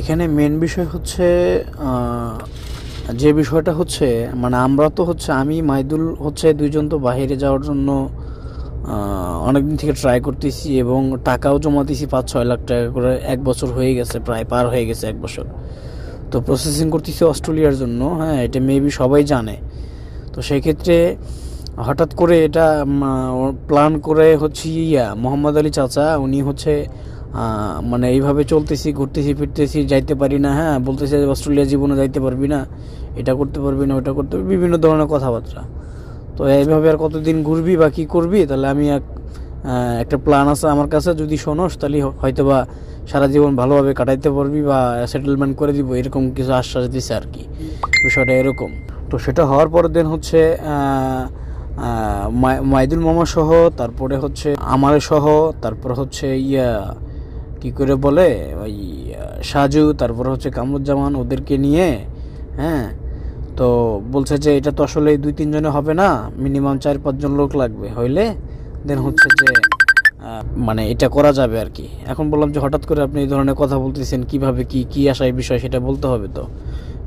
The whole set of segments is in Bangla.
এখানে মেন বিষয় হচ্ছে যে বিষয়টা হচ্ছে মানে আমরা তো হচ্ছে, আমি, মাইদুল হচ্ছে দুইজন তো বাইরে যাওয়ার জন্য অনেকদিন থেকে ট্রাই করতেছি এবং টাকাও জমা দিয়েছি পাঁচ ছয় লাখ টাকা করে। এক বছর হয়ে গেছে, প্রায় পার হয়ে গেছে এক বছর। তো প্রসেসিং করতেছি অস্ট্রেলিয়ার জন্য হ্যাঁ এটা মেবি সবাই জানে। তো সেক্ষেত্রে হঠাৎ করে এটা প্ল্যান করে হচ্ছে ইয়া, মোহাম্মদ আলী চাচা, উনি হচ্ছে মানে এইভাবে চলতেছি, ঘুরতেছি, ফিরতেছি, যাইতে পারি না হ্যাঁ? বলতেছে অস্ট্রেলিয়া জীবনে যাইতে পারবি না, এটা করতে পারবি না, ওটা করতে পারবি, বিভিন্ন ধরনের কথাবার্তা। তো এইভাবে আর কতদিন ঘুরবি বা কী করবি, তাহলে আমি এক একটা প্ল্যান আছে আমার কাছে, যদি শোনোস, তাহলে হয়তো বা সারা জীবন ভালোভাবে কাটাইতে পারবি বা সেটেলমেন্ট করে দিব, এরকম কিছু আশ্বাস দিছে আর কি, বিষয়টা এরকম। তো সেটা হওয়ার পর দিন হচ্ছে মাইদুল মামা সহ, তারপরে হচ্ছে আমার সহ, তারপর হচ্ছে ইয়া কি করে বলে? ওই সাজু, তারপর হচ্ছে কামরুজ্জামান ওদেরকে নিয়ে হ্যাঁ? তো বলছে যে এটা তো আসলে দুই তিনজনে হবে না, মিনিমাম চার পাঁচজন লোক লাগবে, হইলে? দেন হচ্ছে যে মানে এটা করা যাবে আর কি। এখন বললাম যে হঠাৎ করে আপনি এই ধরনের কথা বলতেছেন, কীভাবে কি কি আসা এই বিষয় সেটা বলতে হবে তো?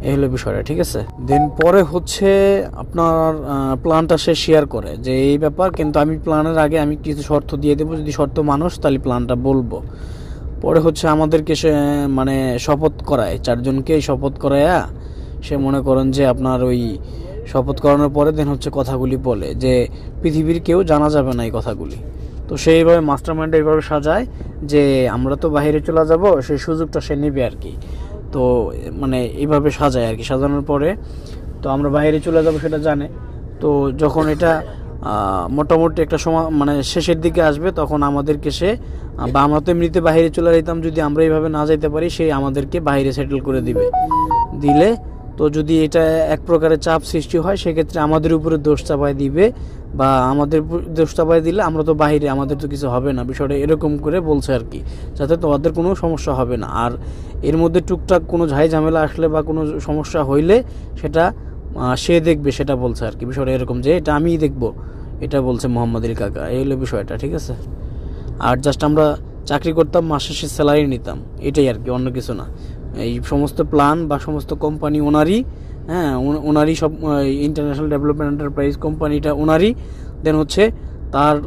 এই হলো বিষয়টা, ঠিক আছে? দেন পরে হচ্ছে আপনার প্ল্যানটা সে শেয়ার করে যে এই ব্যাপার, কিন্তু আমি প্ল্যানের আগে আমি কিছু শর্ত দিয়ে দেবো। যদি শর্ত মানুষ তাহলে প্ল্যানটা বলব। পরে হচ্ছে আমাদেরকে সে মানে শপথ করায়। চারজনকেই শপথ করায়া সে মনে করেন যে আপনার ওই শপথ করানোর পরে দেন হচ্ছে কথাগুলি বলে যে, পৃথিবীর কেউ জানা যাবে না এই কথাগুলি। তো সেইভাবে মাস্টার মাইন্ড এইভাবে সাজায় যে, আমরা তো বাইরে চলে যাব সেই সুযোগটা সে নেবে আর কি। তো মানে এইভাবে সাজায় আর কি। সাজানোর পরে, তো আমরা বাইরে চলে যাব সেটা জানে। তো যখন এটা মোটামুটি একটা সময় মানে শেষের দিকে আসবে, তখন আমাদেরকে সে বা আমরা তো এমনিতে বাইরে চলে যেতাম, যদি আমরা এইভাবে না যাইতে পারি, সে আমাদেরকে বাইরে সেটেল করে দিবে। দিলে তো যদি এটা এক প্রকারের চাপ সৃষ্টি হয়, সেক্ষেত্রে আমাদের উপরে দোষ চাপায় দিবে, বা আমাদের দোষ চাপায় দিলে আমরা তো বাইরে, আমাদের তো কিছু হবে না, বিষয়টা এরকম করে বলছে আর কি। যাতে তোমাদের কোনো সমস্যা হবে না। আর এর মধ্যে টুকটাক কোনো ঝাই ঝামেলা আসলে বা কোনো সমস্যা হইলে সেটা সে দেখবে, সেটা বলছে আর কি। বিষয়টা এরকম যে, এটা আমিই দেখব। এটা বলছে মোহাম্মদ আলী কাকা। এই হলো বিষয়টা, ঠিক আছে? আর জাস্ট আমরা চাকরি করতাম, মাস শেষে স্যালারি নিতাম। এটাই আর কি, অন্য কিছু না। এই সমস্ত প্ল্যান বা সমস্ত কোম্পানি ওনারই হ্যাঁ ওনারই সব ইন্টারন্যাশনাল ডেভেলপমেন্ট এন্টারপ্রাইজ কোম্পানিটা ওনারই। দেন হচ্ছে তার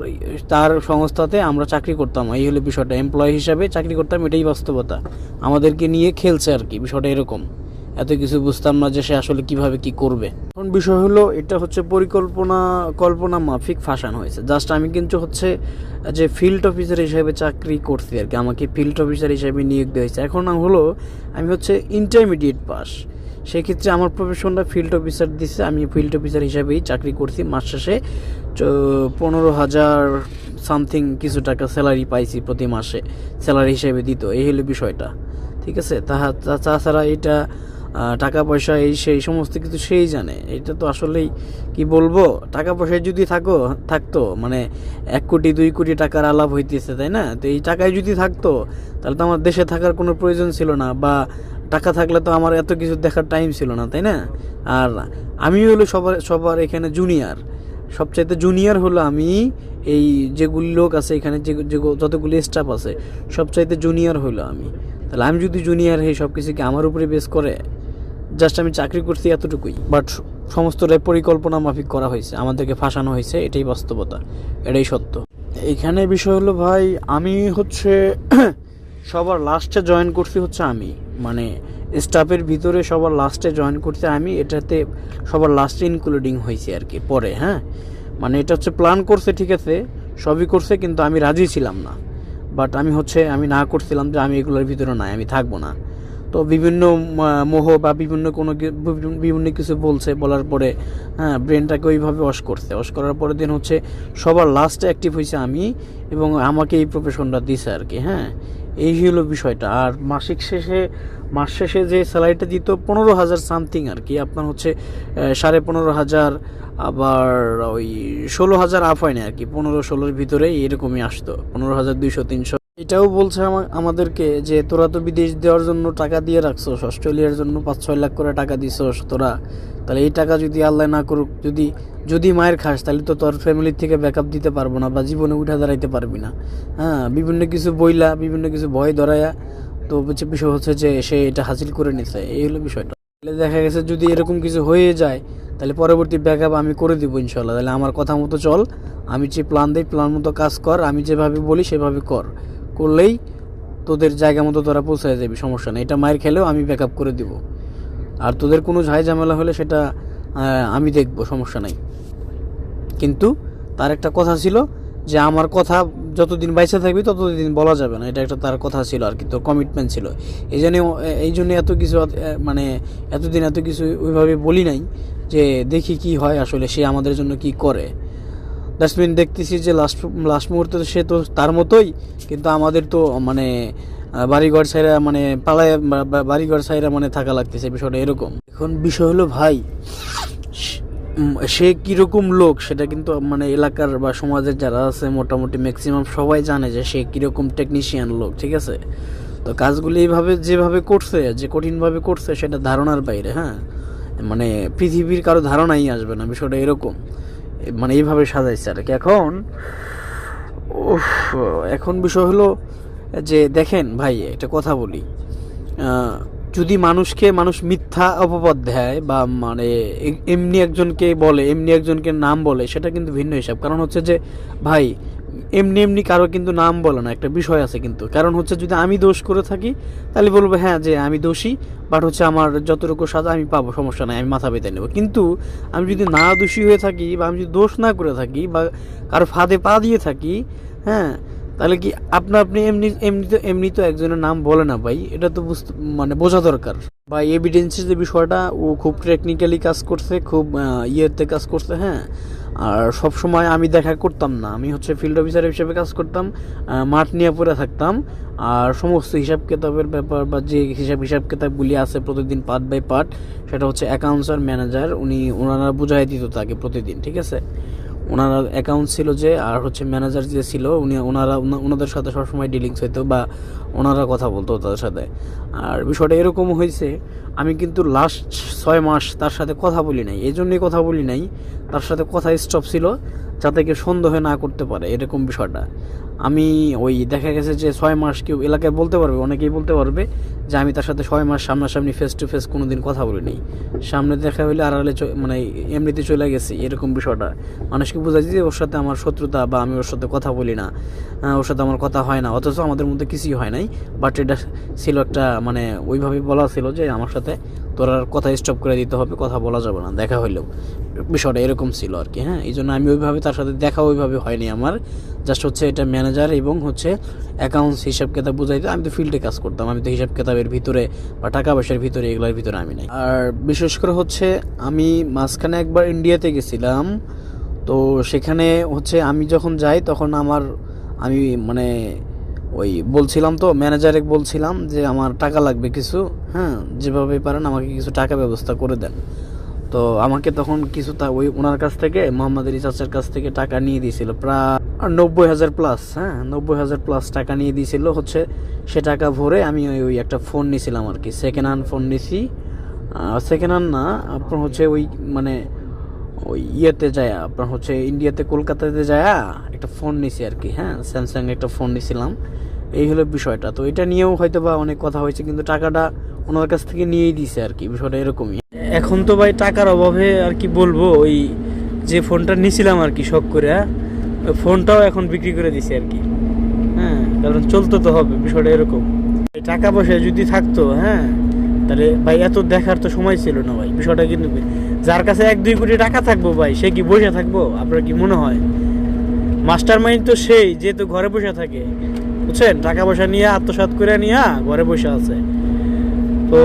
তার সংস্থাতে আমরা চাকরি করতাম। এই হলো বিষয়টা। এমপ্লয় হিসাবে চাকরি করতাম, এটাই বাস্তবতা। আমাদেরকে নিয়ে খেলছে আর কি, বিষয়টা এরকম। এত কিছু বুঝতাম না যে সে আসলে কীভাবে কি করবে। এখন বিষয় হলো, এটা হচ্ছে পরিকল্পনা, কল্পনা মাফিক ফাঁসানো হয়েছে। জাস্ট আমি কিন্তু হচ্ছে যে ফিল্ড অফিসার হিসেবে চাকরি করছি আর কি, আমাকে ফিল্ড অফিসার হিসেবে নিয়োগ দেওয়া হয়েছে। এখন হলো, আমি হচ্ছে ইন্টারমিডিয়েট পাস সেক্ষেত্রে আমার প্রফেশনটা ফিল্ড অফিসার দিচ্ছে আমি ফিল্ড অফিসার হিসেবেই চাকরি করছি। মাস শেষে পনেরো হাজার সামথিং কিছু টাকা স্যালারি পাইছি প্রতি মাসে স্যালারি হিসেবে দিত। এই হলো বিষয়টা, ঠিক আছে? তাহা তাছাড়া এটা টাকা পয়সা এই সেই সমস্ত কিছু সেই জানে। এটা তো আসলেই, কি বলব? টাকা পয়সা যদি থাকো, থাকতো মানে এক কোটি, দুই কোটি টাকার আলাপ হইতেছে, তাই না? তো এই টাকায় যদি থাকতো, তাহলে তো আমার দেশে থাকার কোনো প্রয়োজন ছিল না, বা টাকা থাকলে তো আমার এত কিছু দেখার টাইম ছিল না, তাই না? আর আমি হলো সবার সবার এখানে জুনিয়র সবচাইতে জুনিয়র হলো আমি, এই যেগুলি লোক আছে এখানে, যে যতগুলি স্টাফ আছে, সবচাইতে জুনিয়র হলো আমি। তাহলে আমি যদি জুনিয়র হই সব কিছুকে আমার উপরে বেস করে? জাস্ট আমি চাকরি করছি এতটুকুই। বাট সমস্তটাই পরিকল্পনা মাফিক করা হয়েছে। আমাদেরকে ফাঁসানো হয়েছে, এটাই বাস্তবতা। এটাই সত্য। এখানে বিষয় হলো ভাই, আমি হচ্ছে সবার লাস্টে জয়েন করছি হচ্ছে আমি। মানে স্টাফের ভিতরে সবার লাস্টে জয়েন করতে আমি, এটাতে সবার লাস্টে ইনক্লুডিং হয়েছে আর কি, পরে হ্যাঁ? মানে এটা হচ্ছে প্ল্যান করছে, ঠিক আছে, সবই করছে, কিন্তু আমি রাজি ছিলাম না। বাট আমি হচ্ছে, আমি না করছিলাম যে আমি এগুলোর ভিতরে নাই, আমি থাকব না। তো বিভিন্ন মোহ বা বিভিন্ন কোনো বিভিন্ন- কিছু বলছে, বলার পরে হ্যাঁ ব্রেনটাকে ওইভাবে অস করছে। অস করার পরে দিন হচ্ছে সবার লাস্টে অ্যাক্টিভ হয়েছে আমি এবং আমাকে এই প্রফেশনটা দিছে আর কি হ্যাঁ। এই হলো বিষয়টা। আর মাসিক শেষে, মাস শেষে যে স্যালারিটা দিত পনেরো হাজার সামথিং আর কি। আপনার হচ্ছে সাড়ে পনেরো হাজার, আবার ওই ষোলো হাজার আপ হয় না আর কি। পনেরো ষোলোর ভিতরে এরকমই আসতো। পনেরো হাজার দুইশো তিনশো এটাও বলছে আমা- আমাদেরকে যে তোরা তো বিদেশ দেওয়ার জন্য টাকা দিয়ে রাখছোস, অস্ট্রেলিয়ার জন্য পাঁচ ছয় লাখ করে টাকা দিছোস তোরা। তাহলে এই টাকা যদি আল্লাহ না করুক, যদি যদি মায়ের খাস, তাহলে তো তোর ফ্যামিলির থেকে ব্যাকআপ দিতে পারব না বা জীবনে উঠে দাঁড়াইতে পারবি না। হ্যাঁ বিভিন্ন কিছু বইলা, বিভিন্ন কিছু ভয় ধরাইয়া, তো হচ্ছে বিষয় হচ্ছে যে সে এটা হাসিল করে নিছে। এই হলো বিষয়টা। তাহলে দেখা গেছে যদি এরকম কিছু হয়ে যায়, তাহলে পরবর্তী ব্যাকআপ আমি করে দিব ইনশাল্লাহ তাহলে আমার কথা মতো চল, আমি যে প্ল্যান দিই প্ল্যান মতো কাজ কর, আমি যেভাবে বলি সেভাবে কর। করলেই তোদের জায়গা মতো তোরা পৌঁছায় যাবি, সমস্যা নেই। এটা মায়ের খেলেও আমি ব্যাকআপ করে দিব। আর তোদের কোনো ঝাই ঝামেলা হলে সেটা আমি দেখব, সমস্যা নাই। কিন্তু তার একটা কথা ছিল যে আমার কথা যতদিন বাইসে থাকবি ততদিন বলা যাবে না। এটা একটা তার কথা ছিল আর কি, তোর কমিটমেন্ট ছিল। এই জন্য এই জন্য এত কিছু মানে এতদিন এত কিছু ওইভাবে বলি নাই যে দেখি কি হয় আসলে সে আমাদের জন্য কি করে। ডাস্টবিন দেখতেছি যে লাস্ট লাস্ট মুহূর্তে সে তো তার মতোই, কিন্তু আমাদের তো মানে বাড়িঘর সাইরা মানে পালায় বাড়িঘর সাইরা মানে থাকা লাগতেছে বিষয়টা এরকম। এখন বিষয় হলো ভাই, সে- কীরকম লোক সেটা কিন্তু মানে এলাকার বা সমাজের যারা আছে, মোটামুটি ম্যাক্সিমাম সবাই জানে যে সে কীরকম টেকনিশিয়ান লোক, ঠিক আছে? তো কাজগুলি এইভাবে, যেভাবে করছে, যে কঠিনভাবে করছে, সেটা ধারণার বাইরে হ্যাঁ? মানে পৃথিবীর কারও ধারণাই আসবে না, বিষয়টা এরকম। মানে এইভাবে সাজাইছে আর কি। এখন এখন বিষয় হলো যে দেখেন ভাই, একটা কথা বলি। যদি মানুষকে, মানুষ মিথ্যা অপবাদ দেয় বা মানে এমনি একজনকে বলে, এমনি একজনকে নাম বলে, সেটা কিন্তু ভিন্ন হিসাব। কারণ হচ্ছে যে, ভাই এমনি এমনি কারও কিন্তু নাম বলে না, একটা বিষয় আছে কিন্তু। কারণ হচ্ছে যদি আমি দোষ করে থাকি, তাহলে বলব হ্যাঁ যে আমি দোষী বাট হচ্ছে আমার যতটুকু সাজা আমি পাবো, সমস্যা নাই, আমি মাথা পেতে নেব। কিন্তু আমি যদি না দোষী হয়ে থাকি বা আমি যদি দোষ না করে থাকি বা কারও ফাঁদে পা দিয়ে থাকি হ্যাঁ তাহলে কি আপনা আপনি এমনি এমনি তো এমনি তো একজনের নাম বলে না ভাই? এটা তো বুঝতে মানে বোঝা দরকার। বা এভিডেন্সের যে বিষয়টা, ও খুব টেকনিক্যালি কাজ করছে, খুব ইয়েতে কাজ করছে হ্যাঁ আর সব সময় আমি দেখা করতাম না। আমি হচ্ছে ফিল্ড অফিসার হিসেবে কাজ করতাম মাঠ নিয়ে পড়ে থাকতাম। আর সমস্ত হিসাব কিতাবের ব্যাপার বা যে হিসাব হিসাব কিতাবগুলি আছে প্রতিদিন পার্ট বাই পার্ট সেটা হচ্ছে অ্যাকাউন্টস আর ম্যানেজার উনি ওনারা বুঝাই দিত তাকে প্রতিদিন, ঠিক আছে? ওনারা অ্যাকাউন্ট ছিল যে, আর হচ্ছে ম্যানেজার যে ছিল, উনি ওনারা ওনাদের সাথে সবসময় ডিলিংস হইতো বা ওনারা কথা বলতো তাদের সাথে। আর বিষয়টা এরকম হয়েছে, আমি কিন্তু লাস্ট ছয় মাস তার সাথে কথা বলি নাই। এই জন্যই কথা বলি নাই। তার সাথে কথা স্টপ ছিল। যাতে সন্দেহ না করতে পারে, এরকম বিষয়টা। আমি ওই দেখা গেছে যে ছয় মাস কেউ এলাকায় বলতে পারবে, অনেকেই বলতে পারবে যে আমি তার সাথে ছয় মাস সামনাসামনি ফেস টু ফেস কোনো দিন কথা বলিনি। সামনে দেখা হইলে আড়ালে মানে এমনিতে চলে গেছি, এরকম বিষয়টা। মানুষকে বোঝাচ্ছি যে ওর সাথে আমার শত্রুতা বা আমি ওর সাথে কথা বলি না। ওর সাথে আমার কথা হয় না, অথচ আমাদের মধ্যে কিছুই হয় নাই। বাট এটা ছিল একটা মানে ওইভাবে বলা ছিল যে আমার সাথে তোর আর কথা স্টপ করে দিতে হবে, কথা বলা যাবে না, দেখা হইলেও। বিষয়টা এরকম ছিল আর কি হ্যাঁ? এই জন্য আমি ওইভাবে তার সাথে দেখা ওইভাবে হয়নি আমার। জাস্ট হচ্ছে এটা ম্যানেজার এবং হচ্ছে অ্যাকাউন্টস হিসাব কিতাব বুঝাইতে আমি তো ফিল্ডে কাজ করতাম। আমি তো হিসাব কিতাবের ভিতরে বা টাকা পয়সার ভিতরে এগুলোর ভিতরে আমি নাই। আর বিশেষ করে হচ্ছে আমি মাঝখানে একবার ইন্ডিয়াতে গেছিলাম। তো সেখানে হচ্ছে আমি যখন যাই তখন আমার আমি মানে ওই বলছিলাম তো ম্যানেজারে বলছিলাম যে, আমার টাকা লাগবে কিছু হ্যাঁ? যেভাবে পারেন আমাকে কিছু টাকা ব্যবস্থা করে দেন। তো আমাকে তখন কিছু তা ওই ওনার কাছ থেকে, মোহাম্মদ চাচার কাছ থেকে টাকা নিয়ে দিয়েছিল। প্রায় নব্বই হাজার প্লাস হ্যাঁ নব্বই হাজার প্লাস টাকা নিয়ে দিয়েছিল। হচ্ছে সে টাকা ভরে আমি ওই ওই একটা ফোন নিয়েছিলাম আর কি। সেকেন্ড হ্যান্ড ফোন নিছি সেকেন্ড হ্যান্ড না, আপনার হচ্ছে ওই মানে ওই ইয়েতে যায়, আপনার হচ্ছে ইন্ডিয়াতে, কলকাতাতে যায় একটা ফোন নিছি আর কি হ্যাঁ স্যামসাং একটা ফোন নিছিলাম এই হলো বিষয়টা। তো এটা নিয়েও হয়তো বা অনেক কথা হয়েছে, কিন্তু টাকাটা ওনার কাছ থেকে নিয়েই দিছে আর কি, বিষয়টা এরকমই। এখন তো ভাই টাকার অভাবে আর কি বলব, ওই যে ফোনটা নিছিলাম আর কি শখ করে ফোনটাও এখন বিক্রি করে দিছে আর কি। হ্যাঁ কারণ চলতে তো হবে, বিষয়টা এরকম। টাকা পয়সা যদি থাকতো হ্যাঁ তাহলে ভাই এত দেখার তো সময় ছিল না ভাই, বিষয়টা কিন্তু যার কাছে এক দুই কোটি টাকা থাকব ভাই, সে কি বসে থাকব? আপনার কি মনে হয়? মাস্টার মাইন্ড তো সেই, যেহেতু ঘরে বসে থাকে, বুঝছেন? টাকা পয়সা নিয়ে, আত্মসাৎ করে নিয়ে ঘরে বসে আছে। তো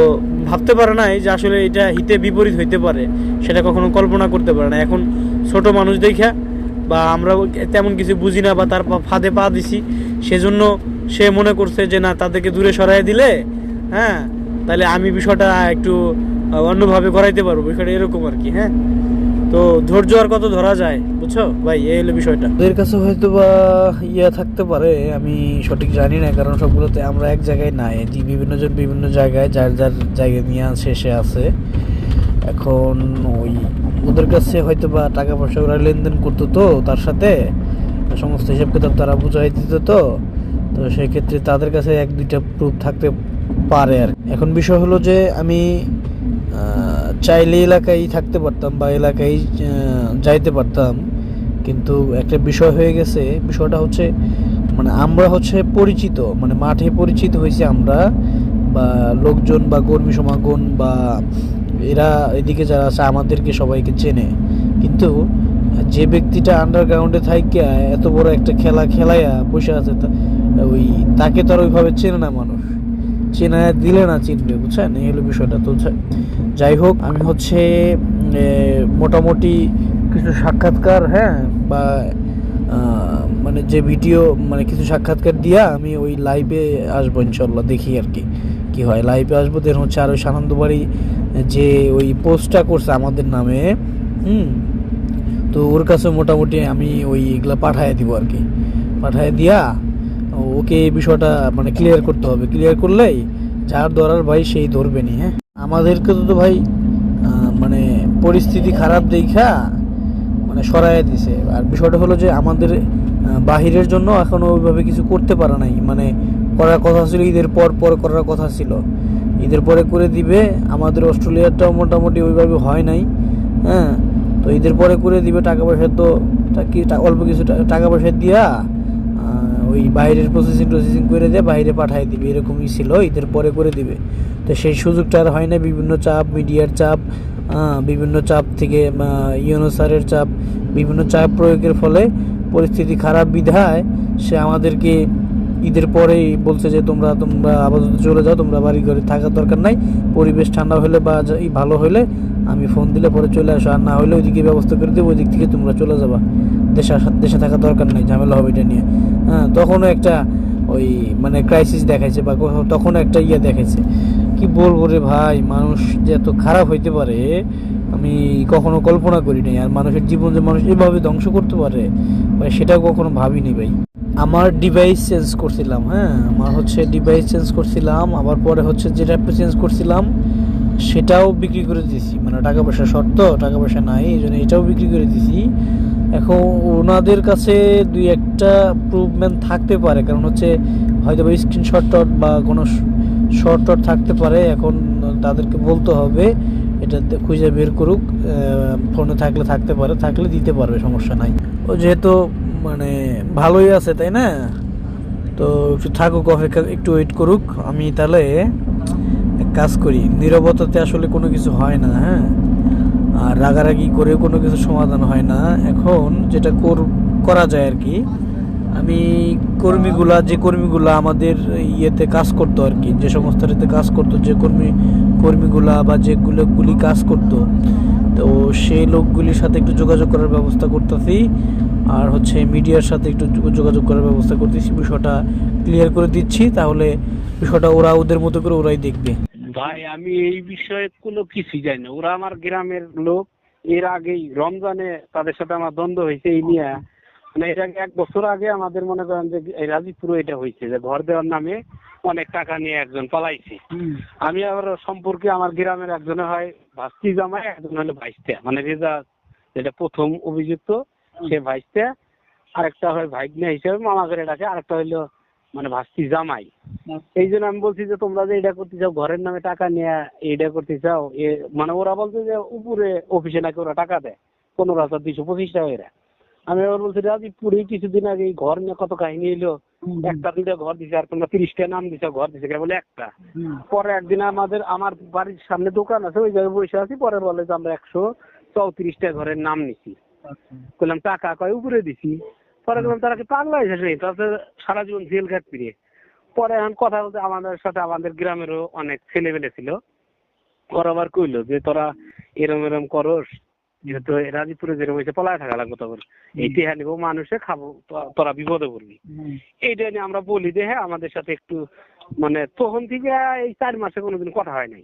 ভাবতে পারে নাই যে আসলে এটা হিতে বিপরীত হইতে পারে। সেটা কখনো কল্পনা করতে পারে না এখন ছোট মানুষ দেখা বা আমরা তেমন কিছু বুঝি না বা তার ফাঁদে পা দিছি, সেজন্য সে মনে করছে যে না, তাদেরকে দূরে সরাই দিলে হ্যাঁ তাহলে আমি বিষয়টা একটু অন্যভাবে করাইতে পারব। বিষয়টা এরকম আর কি হ্যাঁ? তো ধৈর্য আর কত ধরা যায়, বুঝছ? ভাই, এই হলো বিষয়টা। ওদের কাছে হয়তো বা ইয়া থাকতে পারে, আমি সঠিক জানি না, কারণ সবগুলোতে আমরা এক জায়গায় নাই। যে বিভিন্ন জন বিভিন্ন জায়গায়, যার যার জায়গা নিয়ে শেষে আছে। এখন ওই ওদের কাছে হয়তো বা টাকা পয়সা ওরা লেনদেন করতো তো, তার সাথে সমস্ত হিসাব কিতাব তারা বুঝাই দিত তো তো সেক্ষেত্রে তাদের কাছে এক দুইটা প্রুফ থাকতে পারে আর এখন বিষয় হলো যে আমি চাইলে এলাকায় থাকতে পারতাম বা এলাকায় যাইতে পারতাম। কিন্তু একটা বিষয় হয়ে গেছে, বিষয়টা হচ্ছে মানে আমরা হচ্ছে পরিচিত মানে মাঠে পরিচিত হয়েছে আমরা বা লোকজন বা কর্মী সমাগম বা এরা এদিকে যারা আছে আমাদেরকে সবাইকে চেনে। কিন্তু যে ব্যক্তিটা আন্ডারগ্রাউন্ডে থাইকে এত বড় একটা খেলা খেলাইয়া বসে আছে ওই তাকে তো আর ওইভাবে চেনে না মানুষ। চেনা দিলে না চিনবে, বুঝছেন? এই হলো বিষয়টা। তো যাই হোক, আমি হচ্ছে মোটামুটি কিছু সাক্ষাৎকার হ্যাঁ বা মানে যে ভিডিও মানে কিছু সাক্ষাৎকার দিয়া আমি ওই লাইভে আসব ইনশাল্লাহ দেখি আর কি কি হয়। লাইভে আসব দেন হচ্ছে আর ওই সানন্দবাড়ি যে ওই পোস্টটা করছে আমাদের নামে, হুম, তো ওর কাছে মোটামুটি আমি ওই এগুলা পাঠায় দিব আর কি। পাঠায় দিয়া ওকে এই বিষয়টা মানে ক্লিয়ার করতে হবে। ক্লিয়ার করলেই যার ধরার ভাই সেই ধরবেনি হ্যাঁ। আমাদেরকে তো তো ভাই মানে পরিস্থিতি খারাপ দেখা মানে সরাইয়া দিছে। আর বিষয়টা হলো যে আমাদের বাহিরের জন্য এখনও ওইভাবে কিছু করতে পারে নাই। মানে করার কথা ছিল, ঈদের পর পর করার কথা ছিল। ঈদের পরে করে দিবে, আমাদের অস্ট্রেলিয়াটাও মোটামুটি ওইভাবে হয় নাই হ্যাঁ? তো ঈদের পরে করে দিবে, টাকা পয়সা তো কি অল্প কিছু টাকা পয়সা দিয়া ওই বাইরের প্রসেসিং টসেসিং করে দিয়ে বাইরে পাঠিয়ে দিবে, এরকমই ছিল ঈদের পরে করে দিবে। তো সেই সুযোগটা আর হয় না, বিভিন্ন চাপ, মিডিয়ার চাপ বিভিন্ন চাপ থেকে ইউনো স্যারের চাপ, বিভিন্ন চাপ প্রয়োগের ফলে পরিস্থিতি খারাপ বিধায় সে আমাদেরকে ঈদের পরেই বলছে যে, তোমরা তোমরা আপাতত চলে যাও, তোমরা বাড়ি ঘরে থাকার দরকার নাই, পরিবেশ ঠান্ডা হলে বা ভালো হলে আমি ফোন দিলে পরে চলে আসো, আর না হলে ওইদিকে ব্যবস্থা করে দেবো ওই দিক থেকে তোমরা চলে যাবা। দেশে আসা, দেশে থাকার দরকার নাই, ঝামেলা হবে এটা নিয়ে। হ্যাঁ তখনও একটা ওই মানে ক্রাইসিস দেখাইছে বা তখনও একটা ইয়ে দেখাইছে। কি বলব রে ভাই, মানুষ যে এত খারাপ হইতে পারে, আমি কখনো কল্পনা করি নাই। আর মানুষের জীবন যে মানুষ এভাবে ধ্বংস করতে পারে, ভাই সেটা কখনো ভাবিনি ভাই। আমার ডিভাইস চেঞ্জ করছিলাম হ্যাঁ আমার হচ্ছে ডিভাইস চেঞ্জ করছিলাম, আবার পরে হচ্ছে যে যেটা চেঞ্জ করছিলাম, সেটাও বিক্রি করে দিয়েছি। মানে টাকা পয়সা শর্ত, টাকা পয়সা নাই, এই জন্য এটাও বিক্রি করে দিয়েছি। এখন ওনাদের কাছে দুই একটা প্রুভমেন্ট থাকতে পারে। কারণ হচ্ছে হয়তো বা স্ক্রিনশট টট বা কোনো শর্ট টট থাকতে পারে। এখন তাদেরকে বলতে হবে, এটা খুঁজে বের করুক। ফোনে থাকলে থাকতে পারে, থাকলে দিতে পারবে, সমস্যা নাই। ও যেহেতু মানে ভালোই আছে, তাই না? তো একটু থাকুক, অপেক্ষা, একটু ওয়েট করুক। আমি তাহলে কাজ করি, নীরবতাতে আসলে কোনো কিছু হয় না হ্যাঁ? আর রাগারাগি করে কোনো কিছু সমাধান হয় না। এখন যেটা কর- যায় আর কি, আমি কর্মীগুলা, যে কর্মীগুলা আমাদের ইয়েতে কাজ করতো আর কি, যে ইয়েতে কাজ করতো, যে কর্মী, কর্মীগুলা বা যেগুলো গুলি কাজ করতো, তো সেই লোকগুলির সাথে একটু যোগাযোগ করার ব্যবস্থা করতেছি। আর হচ্ছে মিডিয়ার সাথে একটু যোগাযোগ করার ব্যবস্থা করতেছি। বিষয়টা ক্লিয়ার করে দিচ্ছি, তাহলে বিষয়টা ওরা ওদের মতো করে ওরাই দেখবে। ভাই আমি এই বিষয়ে কোনো কিছুই জানি না। ওরা আমার গ্রামের লোক। এর আগেই রমজানে তাদের সাথে আমার দ্বন্দ্ব হয়েছে এই নিয়ে। মানে এর আগে এক বছর আগে আমাদের মনে করেন যে এই রাজীবপুরে এটা হয়েছে যে ঘর দেওয়ার নামে অনেক টাকা নিয়ে একজন পালাইছে। আমি আবার সম্পর্কে আমার গ্রামের একজনে হয় ভাস্তি জামাই একজন হলো ভাইস্তা। মানে রেজা যেটা প্রথম অভিযুক্ত সে ভাইস্তা। আরেকটা হয় ভাইগনা হিসেবে মামা করে ডাকে আরেকটা হইল মানে ভাস্তি জামাই। এই জন্য আমি বলছি যে তোমরা যে এটা করতে চাও ঘরের নামে টাকা নিয়ে এইটা করতে চাও মানে ওরা বলছে যে উপরে অফিসে নাকি ওরা টাকা দেয়। পনেরো হাজার দুইশো পঁচিশ টাকা এরা আমি আবার বলছি রাজীবপুরে কিছুদিন আগে ঘর নিয়ে কত কাহিনী এলো। একটা দুইটা ঘর দিছে আর তোমরা তিরিশটা নাম দিছো ঘর দিছে কেবল একটা। পরে একদিন আমাদের আমার বাড়ির সামনে দোকান আছে ওই জায়গায় বসে আছি পরে বলে যে আমরা একশো চৌত্রিশটা ঘরের নাম নিছি। বললাম টাকা কয়? উপরে দিছি। পরে বললাম তারা কি পাগলা হয়েছে রে তাতে সারা জীবন জেল ঘাট ফিরে পরে এখন কথা বলতে আমাদের সাথে আমাদের গ্রামেরও অনেক ছেলেবেলে ছিল। ওরা আবার কইলো যে তোরা এরম এরম করস যেহেতু রাজীবপুরে যেরকম হয়েছে পলায় থাকা লাগবে তখন এই টেহা নিবো মানুষে খাব তোরা বিপদে পড়বি। এইটা নিয়ে আমরা বলি যে হ্যাঁ আমাদের সাথে একটু মানে তখন থেকে এই চার মাসে কোনোদিন কথা হয় নাই।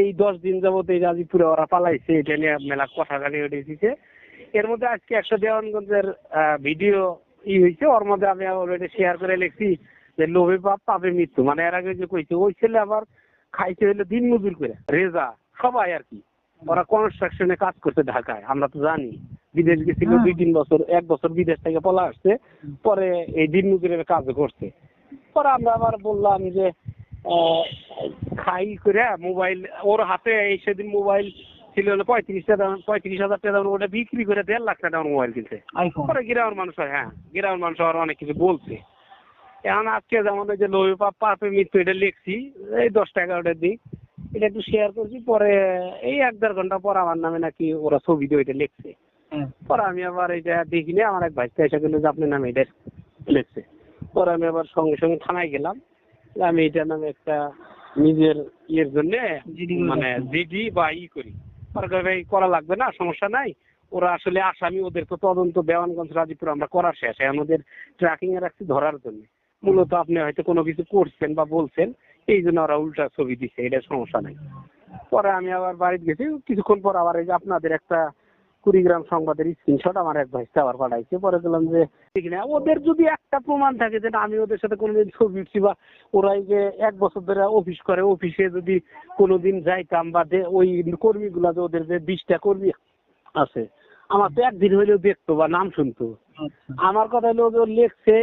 এই দশ দিন যাবত এই রাজীবপুরে ওরা পালাইছে এটা নিয়ে মেলা কথা গালি উঠেছে এর মধ্যে আজকে একটা দেওয়ানগঞ্জের ভিডিও ই হয়েছে। ওর মধ্যে আমি অলরেডি শেয়ার করে লিখছি যে লোভে পাপ পাপে মৃত্যু। মানে এর আগে যে কইছে ওই ছেলে আবার খাইছে হইল দিন মজুর করে। রেজা সবাই আর কি। ওরা কনস্ট্রাকশনে কাজ করছে ঢাকায় আমরা তো জানি। বিদেশ গেছিল দুই তিন বছর এক বছর বিদেশ থেকে পলা আসছে। পরে এই দিন মজুরের কাজ করছে। পরে আমরা আবার বললাম যে আহ, খাই করে মোবাইল ওর হাতে এই সেদিন মোবাইল ছিল হলো পঁয়ত্রিশ হাজার টাকা দাম, ওটা বিক্রি করে দেড় লাখ টাকা মোবাইল কিনছে। পরে গ্রামের মানুষ হয়, হ্যাঁ গ্রামের মানুষ আর অনেক কিছু বলছে। এখন আজকে যেমন ওই যে লোভে পাপ পাপে মৃত্যু এটা লিখছি এই দশ টাকা ওটা দিই এটা একটু শেয়ার করছি পরে এই এক দেড় ঘণ্টা পর আমার নামে নাকি ওরা ছবি দিয়ে ওইটা লিখছে। হ্যাঁ। পরে আমি আবার এটা দেখিনি আমার এক ভাইকে এসে গেলো যে আপনার নামে এটা লিখছে। পরে আমি আবার সঙ্গে সঙ্গে থানায় গেলাম আমি এটার নামে একটা নিজের ইয়ের জন্য মানে। জিডি বা ই করি। করা লাগবে না, সমস্যা নাই। ওরা আসলে আসামি, ওদের তো তদন্ত দেওয়ানগঞ্জ রাজীপুর আমরা করার শেষ। আমাদের ট্র্যাকিং এ রাখছি ধরার জন্য। মূলত আপনি হয়তো কোনো কিছু করছেন বা বলছেন, এই জন্য ওরা উল্টা ছবি দিচ্ছে এটা সমস্যা নাই। পরে আমি আবার বাড়িতে গেছি, কিছুক্ষণ পর আবার এই যে আপনাদের একটা কুড়িগ্রাম সংবাদের স্ক্রিনশট আমার এক ভাই আবার পাঠাইছে। পরে বললাম যে ঠিক না ওদের যদি একটা প্রমাণ থাকে যেটা আমি ওদের সাথে কোনোদিন ছবি উঠছি বা ওরাই যে এক বছর ধরে অফিস করে অফিসে যদি কোনোদিন যাইতাম বা ওই কর্মীগুলা যে ওদের যে বিশটা কর্মী আছে আমার তো একদিন হইলেও দেখতো বা নাম শুনতো। আচ্ছা। আমার কথা হলো লেখছে